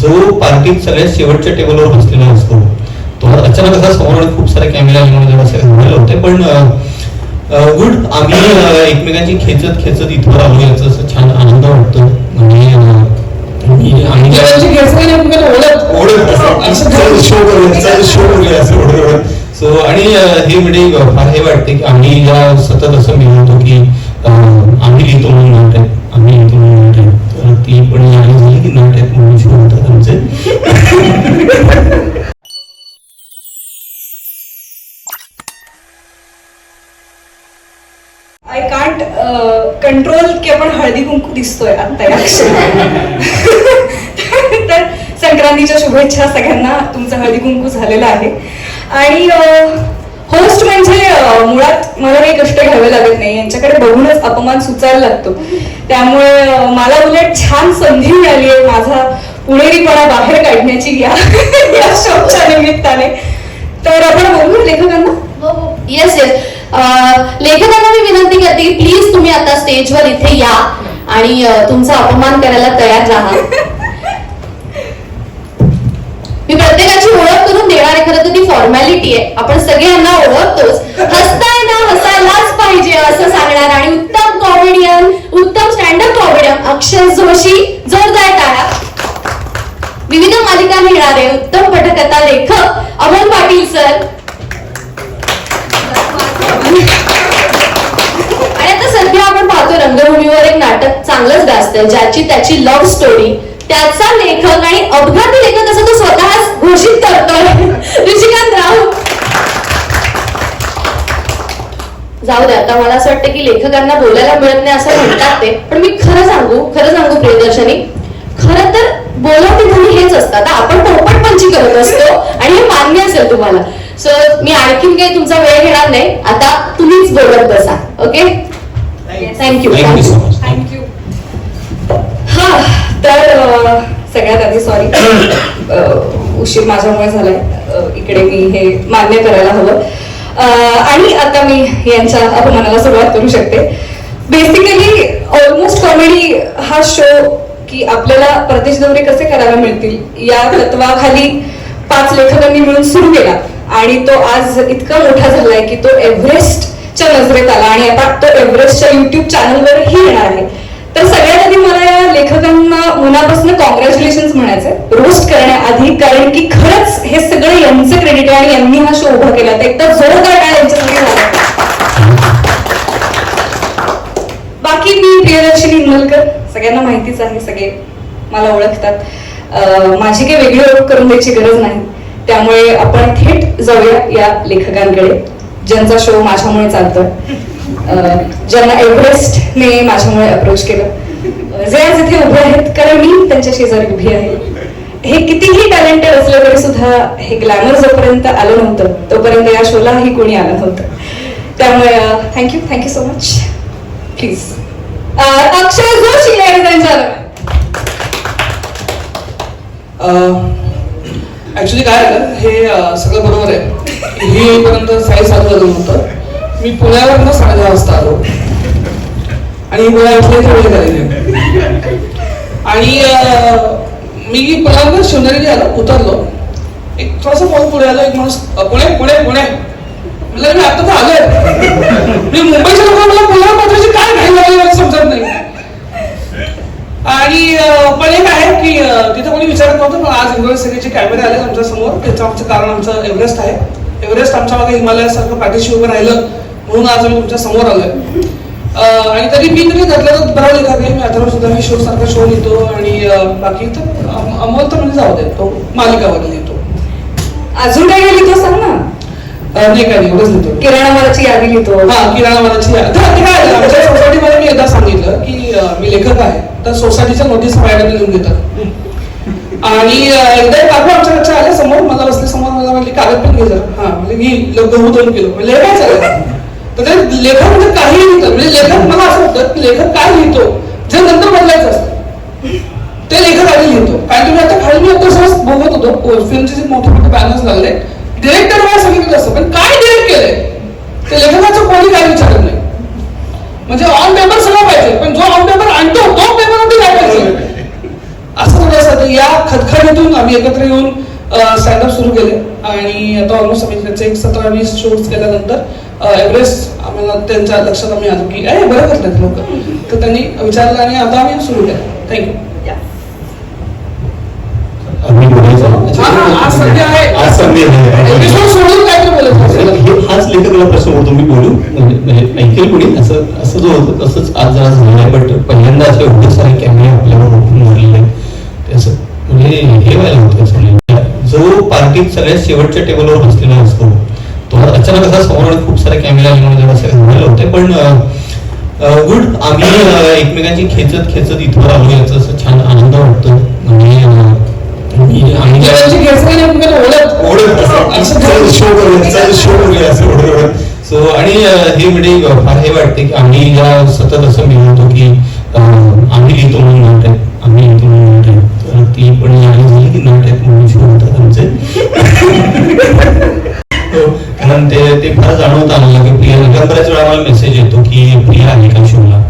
जो पार्टीत सगळ्यात शेवटच्या टेबलवर बसलेला असतो तो अचानक असा समोर खूप सारे कॅमेरे घाबरलं होते. पण गुड आम्ही एकमेकांची खेचत खेचत इथवर आलो याचा असं छान आनंद वाटतो आणि सो आणि हे म्हणजे हे वाटते की आम्ही या सतत असं मी म्हणतो की आम्ही लिहितो म्हणून आम्ही लिहितो म्हणून ती पण झाली की नाटक म्हणून शो आमचे. आय कांट कंट्रोल की आपण हळदी कुंकू दिसतोय आता या क्षणी. तर संक्रांतीच्या शुभेच्छा सगळ्यांना. तुमचं हळदी कुंकू झालेलं आहे. आणि uh, होस्ट म्हणजे मुळात मला काही कष्ट घ्यावे लागत नाही. यांच्याकडे बघूनच अपमान सुचायला लागतो. त्यामुळे मला उलट छान संधी मिळाली आहे माझा पुणेरीपणा बाहेर काढण्याची या या शोच्या निमित्ताने. तर आपण बघू लेखकांना? हो, हो. येस येस लेखकांना मी विनंती करते की प्लीज तुम्ही आता स्टेजवर इथे या आणि तुमचा अपमान करायला तयार राहा. मी प्रत्येकाची ओळख करून देणार आहे खरं तर ती फॉर्मॅलिटी आहे. आपण सगळ्यांना ओळखतोच. हसताय ना हसायलाच पाहिजे असं सांगणार आणि उत्तम कॉमेडियन उत्तम स्टँडअप कॉमेडियन अक्षय जोशी जोरदार टाळा विविध मालिका लिहिणारे उत्तम पटकथा लेखक अमोल पाटील सर. आणि आता सध्या आपण पाहतो रंगभूमीवर एक नाटक चांगलंच गाजतंय ज्याची त्याची लव्ह स्टोरी त्याचा लेखक आणि अपघाती लेखक असं तो स्वतःच घोषित करतोय. ऋषिकांत राऊत जाऊ दे आता मला असं वाटतं की लेखकांना बोलायला मिळत नाही असं म्हणतात ते. पण मी खरं सांगू खरं सांगू प्रियदर्शनी. खरं तर बोलवते घरी हेच असतं. आता आपण पोपटपंची करत असतो आणि हे मान्य असेल तुम्हाला. सो मी आणखीन काही तुमचा वेळ घेणार नाही. आता तुम्हीच बोलत बसा okay thank you thank you so much thank you हा. तर सगळ्यात आधी सॉरी उशीर माझ्यामुळे झालाय. इकडे मी हे मान्य करायला हवं. आणि आता मी यांच्या अपमानाला सुरुवात करू शकते. बेसिकली ऑलमोस्ट कॉमेडी हा शो की आपल्याला प्रदेश दौरे कसे करायला मिळतील या तत्वाखाली पाच लेखकांनी मिळून सुरू केला. आणि तो आज इतका मोठा झालाय की तो एव्हरेस्टच्या नजरेत आला आणि आता तो एव्हरेस्टच्या युट्यूब चॅनलवरही येणार आहे. तर सगळ्यात आधी मला या लेखकांना मनापासून कॉंग्रॅच्युलेशन म्हणायचंय. रोस्ट करण्याआधी कारण की खरंच हे सगळं यांचं क्रेडिट आहे आणि यांनी हा शो उभा केला. तर एकदा जोरदार काय यांच्यासाठी झाला? बाकी मी प्रियदर्शनी इंगलकर सगळ्यांना माहितीच आहे सगळे मला ओळखतात. माझी काही वेगळी ओळख करून द्यायची गरज नाही. त्यामुळे आपण थेट जाऊया या लेखकांकडे ज्यांचा शो माझ्यामुळे चालतोय. ज्यांना एव्हरेस्टने माझ्यामुळे अप्रोच केलं. जे आज इथे उभे आहेत कारण मी त्यांच्या शेजारी उभी आहे हे कितीही टॅलेंटेड असलं तरी सुद्धा हे ग्लॅमर जोपर्यंत आलं नव्हतं तोपर्यंत या शोलाही कोणी आलं नव्हतं. त्यामुळे thank you thank you so much please Akshay Joshi ladies त्यांच्या ऍक्च्युली काय झालं हे सगळं बरोबर आहे. हे येईपर्यंत साई साधू झालं होतं. मी पुण्यावरनं साडे दहा वाजता आलो. आणि ही गोळ्या वेळ झालेली आणि मी पुण्यावर शिवनेरी आलो उतरलो. एक थोडासा फोन पुढे आलो एक माणूस पुणे पुणे पुणे. म्हणलं मी आता तर आलोय. मी मुंबईच्या लोकांना मला पुण्यावर पाठवायची काय घाई लागली मला समजत नाही. आणि पण एक आहे की तिथे कोणी विचारत नव्हतं पण आज एव्हरेस्ट सगळेचे कॅमेरे आले आमच्यासमोर त्याचं आमचं कारण आमचं एव्हरेस्ट आहे. एव्हरेस्ट आमच्या मागे हिमालयासारखं पाठीशी उभं राहिलं. म्हणून आज आम्ही तुमच्यासमोर आलोय. आणि तरी मी तरी तर बरा लेखा आहे मी अथर्व सुद्धा मी शो सारखा शो लिहितो आणि बाकी तर अम- अमोल तर म्हणजे जाऊ दे तो मालिकावर लिहितो अजून काय गेली तो सांग ना. नाही काय नाही एवढंच लिहितो किराणा मालाची यादी लिहितो हा किराणा मालाची यादी. ते काय आमच्या सोसायटीमध्ये मी एकदा सांगितलं की मी लेखक आहे. तर सोसायटीच्या नोटीस मॅडम लिहून देतात आणि एकदा एक काकू आमच्या लक्षात आले समोर. मला बसले समोर मला म्हणली कागद पण घे जरा. हा म्हणजे घे गहू दोन किलो म्हणजे काय चालेल म्हणजे लेखक म्हणजे काही लिहितं म्हणजे लेखक मला असं होतं की लेखक काय लिहितो? जे नंतर बदलायचं असतं. ते लेखक आधी लिहितो. कारण तुम्ही आता खाली मी आता सहज बघत होतो फिल्मचे जे मोठे मोठे बॅनर्स लागले डिरेक्टर मला सांगितलं असतं पण काय डिरेक्ट केलंय? ते लेखकाचं कोणी काय विचारत नाही. म्हणजे ऑन पेपर सगळं पाहिजे पण जो ऑन पेपर आणतो तो पेपरमध्ये काय पाहिजे. असं थोडं असतं या खतखटीतून आम्ही एकत्र येऊन स्टँडअप सुरू केले. आणि आता ऑलमोस्ट आम्ही त्याचे एक सतरा वीस शोज केल्यानंतर एव्हरेस्ट आम्हाला त्यांच्या लक्षात आम्ही आलो की अरे बरं करतात लोक. तर त्यांनी विचारलं आणि आता आम्ही सुरू केलं. थँक्यू आज संधी आहे. आज संधी आहे. एपिसोड सोडून काहीतरी बोलत असेल. हे हाच लेखकाला प्रश्न होतो मी बोलू? म्हणजे म्हणजे ऐकेल कोणी? असं असं जो होतं तसंच आज जरा बट पहिल्यांदा असे एवढे सारे कॅमेरे आपल्यावर मारलेले असं म्हणजे हे व्हायला होतं असं जो पार्टीत सगळ्यात शेवटच्या टेबलवर बसलेला असतो अचानक असा समोर खूप सारे कॅमेरे झालं होते. पण गुड आम्ही एकमेकांची खेचत खेचत इथवर आलो याचा असं छान आनंद वाटतो आणि सो आणि हे म्हणजे फार हे वाटते की आम्ही या सतत असं म्हणतो की आम्ही लिहितो म्हणून नाटक आम्ही लिहितो म्हणून नाटक तर ती पण झाली की नाटक म्हणून शो होतात आमचे. हो, कारण ते ते फार जाणवतं आम्हाला की प्रिया कारण बऱ्याच वेळा आम्हाला मेसेज येतो की प्रिया आहे का शिवला?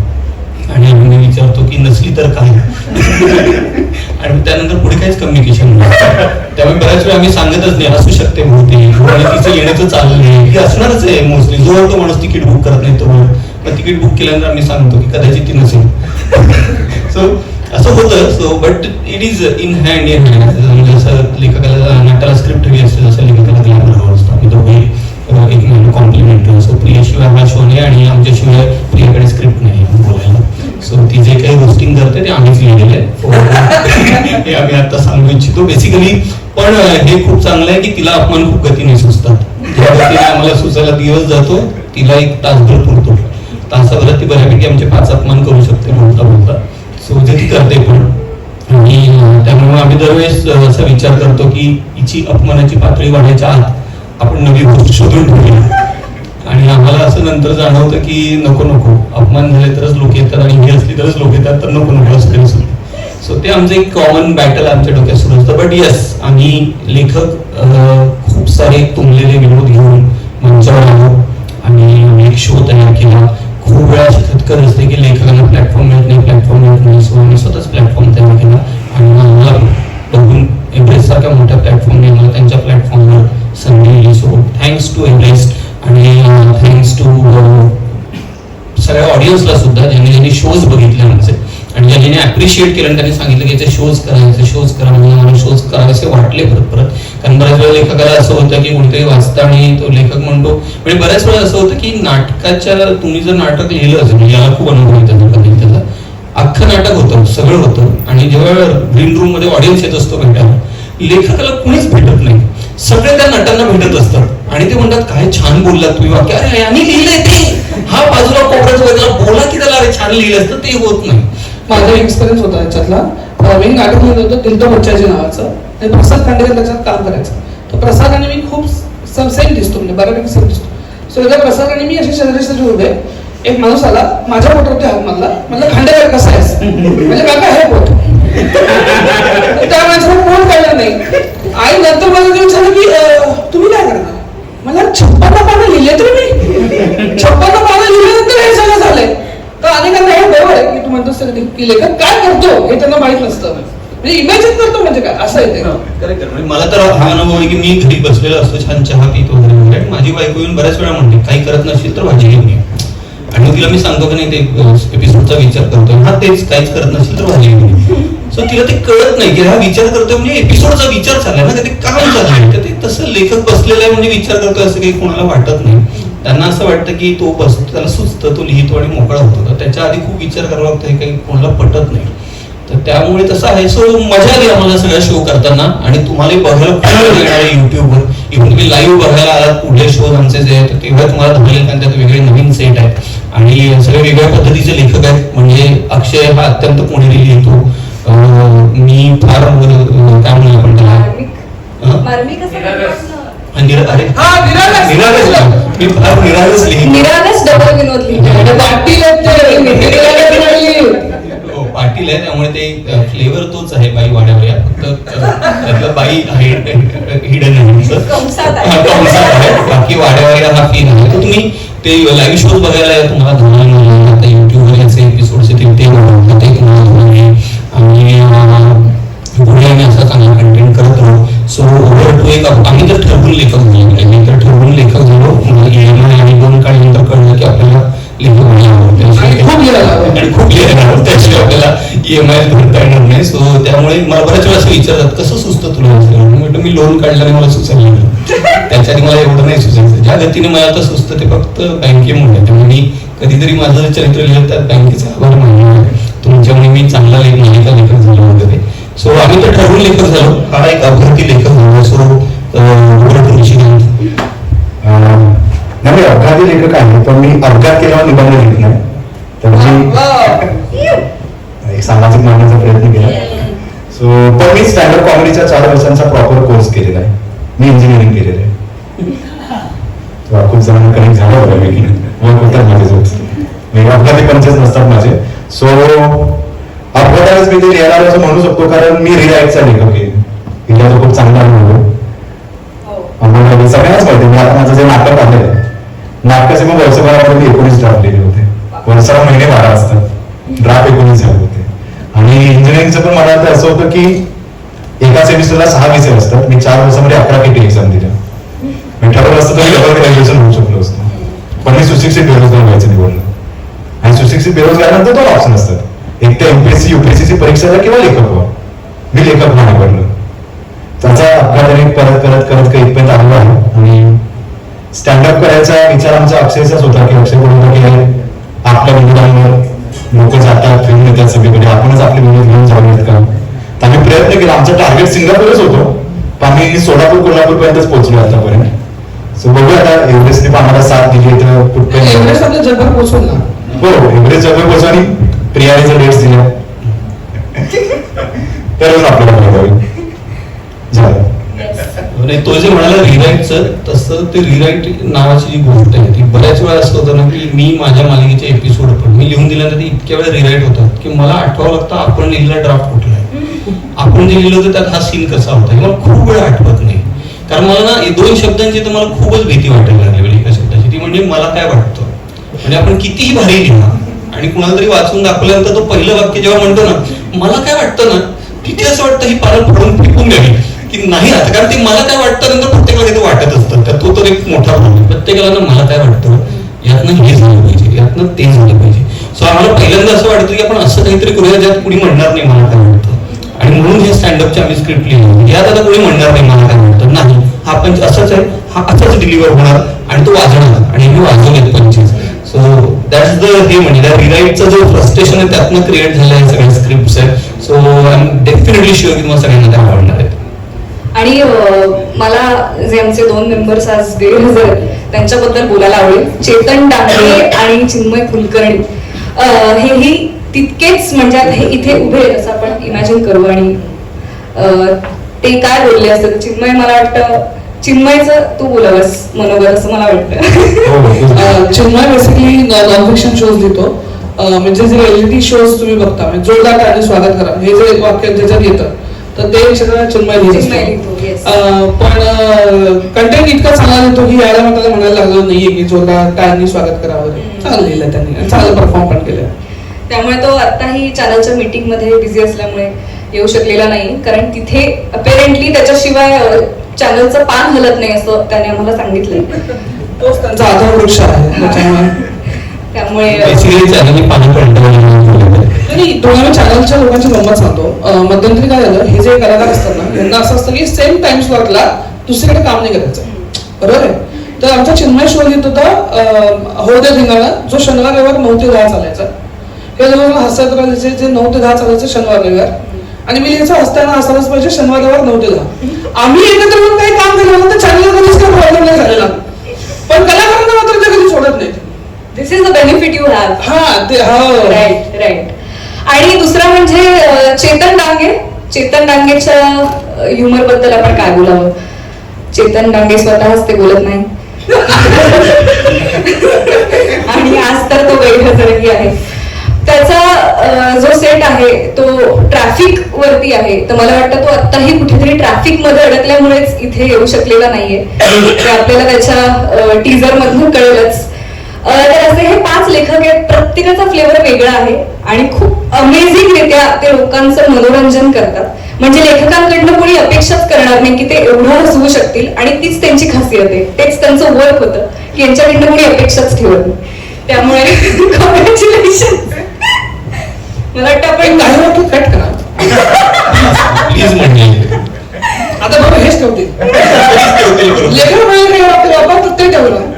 आणि आम्ही विचारतो की नसली तर काय? आणि त्यानंतर पुढे काहीच कम्युनिकेशन नाही. त्यामुळे बऱ्याच वेळा आम्ही सांगतच नाही असू शकते बहुतेक. आणि तिचं येण्याचं चाललं नाही हे असणारच आहे मोस्टली जो तो माणूस तिकीट बुक करत नाही तो. मग तिकीट बुक केल्यानंतर आम्ही सांगतो की कदाचित ती नसेल. सो असं होतं. So but it is in hand in hand जसं लेखकाला नाट्याला स्क्रिप्ट हवी असते जसं लेखकाला ग्लॅमर हवं असतं आम्ही दोघे अं, एकमेकांना कॉम्प्लिमेंट सो प्रियाशिवाय हा शोने आणि आमच्याशिवाय प्रियाकडे स्क्रिप्ट नाही बोलायला सो ती जे काही होस्टिंग करते ते आम्हीच लिहिलेलं आहे. हे आम्ही आता सांगू इच्छितो बेसिकली पण हे खूप चांगलं आहे की तिला अपमान खूप गतीने सुचतात ज्या गतीने आम्हाला सुचायला दिवस जातो तिला एक तासभर पुरतो तासाभरात ती बऱ्यापैकी आमचे पाच अपमान करू शकते बोलता बोलता सो जे ती करते पण आणि त्यामुळे आम्ही दरवेळेस असा विचार करतो की हिची अपमानाची पातळी वाढायच्या आत आपण नवी गोष्ट शोधून ठेवली. आणि आम्हाला असं नंतर जाणवतं की नको नको. अपमान झाले तरच लोक येतात आणि ही असली तरच लोक येतात तर नको नको असं काही सो ते आमचं एक कॉमन बॅटल आमच्या डोक्यात सुरू असतं. बट येस आम्ही लेखक खूप सारे तुंबलेले विनोद घेऊन मंचावर आलो. आणि आम्ही एक शो तयार केला. खूप वेळा अशी खतखत असते की लेखकांना प्लॅटफॉर्म मिळत नाही प्लॅटफॉर्म मिळत नाही. सो आम्ही स्वतःच प्लॅटफॉर्म तयार केला. आणि आम्हाला बघून एव्हरेस्ट सारख्या मोठ्या प्लॅटफॉर्मने आम्हाला त्यांच्या प्लॅटफॉर्मवर संधी सो थँक्स टू एव्हरेस्ट आणि थँक्स टू सगळ्या ऑडियन्सला सुद्धा ज्यांनी ज्यांनी शोज बघितले आमचे आणि ज्यांनी ज्यांनी अप्रिशिएट केलं आणि त्यांनी सांगितलं की याचे शोज करा याचे शोज करा म्हणजे मला शोज करावेसे वाटले परत परत. कारण बऱ्याच वेळा लेखकाला असं होतं की कोणीतरी वाचता आणि तो लेखक म्हणतो म्हणजे बऱ्याच वेळा असं होतं की नाटकाच्या तुम्ही जर नाटक लिहिलं असेल म्हणजे याला खूप अनुभव येतो लोकांनी त्याचा अख्खं नाटक होतं सगळं होतं. आणि जेव्हा ग्रीन रूममध्ये ऑडियन्स येत असतो भेटायला लेखकाला कुणीच भेटत नाही. सगळे त्या नटांना भेटत असतात. आणि ते म्हणतात काय छान बोललात तुम्ही वाक्य. अरे यांनी लिहिलंय ते. हा बाजूला कोपऱ्यात वगैरे बोला की त्याला अरे छान लिहिलं असतं ते होत नाही. माझा एक्सपिरियन्स होता याच्यातला. प्रवीण गाठून म्हणत होतो होतं दिलतो बच्चाजी नावाचं. आणि प्रसाद खांडेकर त्याच्यात काम करायचं. तर प्रसाद आणि मी खूप सेम दिसतो म्हणजे बऱ्यापैकी सेम दिसतो. सो एकदा प्रसाद आणि मी असे शेजारी उभे एक माणूस आला माझ्या पोटावरती हात मारला. म्हणलं खांडेकर कसा आहेस? म्हणजे काका हे पोट. त्या माणसाला कोण कळलं नाही. आई नंतर मला ते विचारलं की तुम्ही काय करता मला छप्पन्न पानं लिहिले तर मी. छप्पन्न पानं लिहिल्यानंतर हे सगळं झालंय. तर अनेकांना हे बरोबर आहे की तू म्हणतोस की लेखक काय करतो? हे त्यांना माहीत नसतं. म्हणजे इमॅजिन करतो म्हणजे काय? असं येते म्हणजे मला तर हा अनुभव आहे की मी घरी बसलेलो असतो छान चहा पितो वगैरे माझी बायको येऊन बऱ्याच वेळा म्हणते काही करत नसेल तर भाजी घेऊन आणि तिला मी सांगतो की नाही ते एपिसोडचा विचार करतोय. हा तेच काहीच करत नसेल तर भाजी सो तिला ते कळत नाही की हा विचार करतोय म्हणजे एपिसोडचा विचार चाललाय ना ते काम चाललंय. तर ते तसं लेखक बसलेला आहे म्हणजे विचार करतोय असं काही कोणाला वाटत नाही. त्यांना असं वाटतं की तो बसतो त्याला सुचतं तो लिहितो आणि मोकळा होतो. तर त्याच्या आधी खूप विचार करावा लागतो हे काही कोणाला पटत नाही. तर त्यामुळे तसं आहे. सो मजा आली आम्हाला सगळ्या शो करताना. आणि तुम्हाला बघायला खूप येणार आहे युट्यूबवर इव्हन तुम्ही लाईव्ह बघायला आलात पुढले शोज आमचे जे आहेत तेव्हा तुम्हाला धावलेल कारण त्यात वेगळे नवीन सेट आहेत. आणि सगळे वेगळ्या पद्धतीचे लेखक आहेत. म्हणजे अक्षय हा अत्यंत पुणेरी लिहितो. मी फार काय म्हणू आपण त्याला? हा, हा, मी फार निरागस लिहितो. पाटील. हो, आहे त्यामुळे ते फ्लेवर तोच आहे बाई वाड्यावर. या फक्त बाई हिडन आहे. आमचं. कंसात आहे. कंसात आहे. बाकी वाड्यावर हा फील आहे तुम्ही ते लाईव्ह शोज बघायला तुम्हाला धमाल आता युट्यूबवर याचे एपिसोड्स येतील ते ते तुम्हाला धमाल मिळेल. आणि पुढे आम्ही असा चांगला कंटेंट करत राहू सो ओव्हर टू एक आम्ही तर ठरवून लेखक झालो. मी तर ठरवून लेखक झालो. मला आणि दोन काळानंतर कळलं की आपल्याला लेखक आपल्याला ईएमआय भरता येणार नाही सो त्यामुळे मला बऱ्याच वेळा असं विचारतात कसं सुचतं तुला म्हटलं मी लोन काढल्याने मला सुचायला लागलं त्याच्या आधी मला एवढं नाही सुचायचं. ज्या गतीने मला आता सुचतं ते फक्त बँकेमुळे. त्यामुळे मी कधीतरी माझं चरित्र लिहिलं त्यात बँकेचा आभार मानणार तुमच्यामुळे मी चांगला लेख मालिका लेखक झालो वगैरे. सो आम्ही तर ठरवून लेखक झालो. हा एक अपघाती लेखक झालो. सो नाही मी अपघाती लेखक आहे पण मी अपघात केल्यावर निबंध लिहित नाही. तर मी एक सामाजिक मांडण्याचा प्रयत्न केला. सो पण मी स्टँडअप कॉमेडीच्या चार वर्षांचा प्रॉपर कोर्स केलेला आहे. मी इंजिनिअरिंग केलेलं आहे. खूप जणांना कनेक्ट झालं होतं मी मग होतात माझे जोक्स अपघाती पंचेस नसतात माझे. सो अपघातानेच मी ते लिहायला असं म्हणू शकतो कारण मी रिराईटचा लेखक आहे. लिहिण्याचा खूप चांगला अनुभव. आम्हाला सगळ्यांनाच माहिती मी आता माझं जे नाटक आलेलं आहे नाटकाचे मग वर्षभरामध्ये एकोणीस ड्राफ्ट लिहिले होते वर्षाला महिने बारा असतात ड्राफ्ट एकोणीस झाले होते आणि इंजिनिअरिंगचं पण मला आता असं होतं की एका सेमिस्टरला सहा विषय असतात. मी चार वर्षामध्ये अकरा पेटी एक्झाम दिल्या. मी ठरवलं असतं तरी डबल ग्रॅज्युएशन होऊ शकलो असतो. पण मी सुशिक्षित बेरोजगार व्हायचं निवडलं आणि सुशिक्षित बेरोजगारानंतर दोन ऑप्शन असतात. एक तर एमपीएससी युपीएससीची परीक्षा द्या किंवा लेखक व्हा. मी लेखक व्हा निवडलं त्याचा अपघाताने परत करत करत काही इथपर्यंत आलो आहे. आणि स्टँडअप करायचा विचार आमचा अक्षयचाच होता की अक्षय बोलतो की आपल्या मुलांवर लोक जातात फिरून येतात सगळीकडे. आपणच आपली मुलं घेऊन जाऊयात का? आम्ही प्रयत्न केला. आमचं टार्गेट सिंगापूरच होतो. पण आम्ही सोलापूर कोल्हापूर पर्यंतच पोहोचलो आतापर्यंत. सो बघूया आता एव्हरेस्टने पण आम्हाला साथ दिली तर एव्हरेस्ट कुठपर्यंत आपल्या जगभर पोहोचवलं ना हो एव्हरेस्ट जवळ पोहोचलो आणि प्रियारीचा डेट्स दिल्या. तर आपल्याला होईल म्हणजे तो जे म्हणाला रिराईटचं तसं ते रिराईट नावाची जी गोष्ट आहे ती बऱ्याच वेळा असं होतं ना की मी माझ्या मालिकेचे एपिसोड पण मी लिहून दिल्यानंतर ते इतक्या वेळा रिराईट होतात की मला आठवावं लागतं आपण लिहिलेला ड्राफ्ट कुठला आपण जे लिहिलं होतं त्यात हा सीन कसा होता? हे मला खूप वेळा आठवत नाही. कारण मला ना दोन शब्दांची तर मला खूपच भीती वाटायला लागली एका शब्दाची. ती म्हणजे मला काय वाटतं? म्हणजे आपण कितीही भारी लिहा आणि कुणाला तरी वाचून दाखवल्यानंतर तो पहिलं वाक्य जेव्हा म्हणतो ना मला काय वाटतं ना तिथे असं वाटतं ही पानं फोडून फेकून द्यावी? की नाही आता? कारण ते मला काय वाटतं नंतर प्रत्येकाला ते वाटत असतं. तर तो तर एक मोठा प्रॉब्लेम प्रत्येकाला ना मला काय वाटतं? यातनं हे झालं पाहिजे यातनं ते झालं पाहिजे. सो आम्हाला पहिल्यांदा असं वाटतं की आपण असं काहीतरी करूया ज्यात कुणी म्हणणार नाही मला काय वाटतं? म्हणून हे स्टँडअपची आम्ही स्क्रिप्ट लिहिली यात आता कोणी म्हणणार नाही मला काय वाटतं नाही. हा पंच असंच आहे. हा असंच डिलिव्हर होणार आणि तो वाजवणार आणि मी वाजवले पंचवीस. सो दॅट्स द हे म्हणजे त्या रिराईटचं जो फ्रस्ट्रेशन आहे त्यातनं क्रिएट झालं आहे सगळ्या स्क्रिप्ट आहे so I am definitely sure की तुम्हाला सगळ्यांना त्या आवडणार आहेत. आणि मला जे आमचे दोन मेंबर्स आज गैरहजर त्यांच्याबद्दल बोलायला आवडेल. चेतन डांगे आणि चिन्मय कुलकर्णी. हेही तितकेच म्हणजे आता हे इथे उभे असं आपण इमॅजिन करू आणि ते काय बोलले असतात चिन्मय मला वाटतं चिन्मयचं तू बोलावंस मनोगत असं मला वाटतं. हो, हो. अं, Chinmay basically non fiction shows देतो. म्हणजे जे रिअलिटी शोज तुम्ही बघता म्हणजे जोरदार टाळ्याने स्वागत करा. हे जे वाक्य त्याच्यात येतं तर ते सगळं चिन्मय लिहित पण कंटेंट इतका चांगला देतो की यायला मला म्हणायला लागलं नाहीये की जोरदार टाळ्याने स्वागत करावं. चांगलं लिहिलं त्यांनी. आणि चांगलं परफॉर्म त्यामुळे तो आताही चॅनलच्या मीटिंगमध्ये बिझी असल्यामुळे येऊ शकलेला नाही. कारण तिथे अपेरेंटली त्याच्याशिवाय चॅनलचं पान हलत नाही असं त्याने आम्हाला सांगितलंय. तोच त्यांचा आधार वृक्ष आहे. त्यामुळे चॅनलच्या लोकांची गंमत सांगतो. मध्यंतरी काय झालं हे जे कलाकार असतात ना यांना असं असतं की सेम टाइम स्लॉटला दुसरीकडे काम नाही करायचं. बरोबर आहे? तर आमचा चिन्मय शो येत होता अं, हो दे धिंगाणा जो शनिवार रविवार नऊ ते दहा चालायचा. हे जवळ हसत राहायचे जे नऊ ते दहा चालायचं शनिवार रविवार. आणि मी लिहायचं हसताना हसायलाच पाहिजे शनिवार रविवार नऊ ते दहा. आम्ही एकत्र म्हणून काही काम केलं ना तर चॅनल कधीच काही प्रॉब्लेम नाही झालेला. पण कलाकारांना मात्र ते कधी सोडत नाहीत. This is the benefit you have हा ते हो. राईट राईट आणि दुसरं म्हणजे चेतन डांगे. चेतन डांगेच्या ह्युमरबद्दल आपण काय बोलावं? चेतन डांगे स्वतःच ते बोलत नाही. आणि आज तर तो गैरहजरही आहे. त्याचा जो सेट आहे तो ट्रॅफिक वरती आहे. तर मला वाटतं तो आत्ताही कुठेतरी ट्रॅफिकमध्ये अडकल्यामुळेच इथे येऊ शकलेला नाहीये. आपल्याला त्याच्या टीजर मधून कळेलच. तर असे हे पाच लेखक आहेत. प्रत्येकाचा फ्लेवर वेगळा आहे आणि खूप अमेझिंग रित्या ते लोकांचं मनोरंजन करतात. म्हणजे लेखकांकडनं कोणी अपेक्षाच करणार नाही की ते एवढं हसवू शकतील आणि तीच त्यांची खासियत आहे. तेच त्यांचं वर्क होतं की यांच्याकडनं कोणी अपेक्षाच ठेवत नाही. त्यामुळे कॉंग्रॅच्युलेशन मला वाटतं एक आपण काही वाक्य कट करा. प्लीज म्हणजे आता बघा हेच ठेवते. लेखक म्हणजे वापर ते ठेवलं.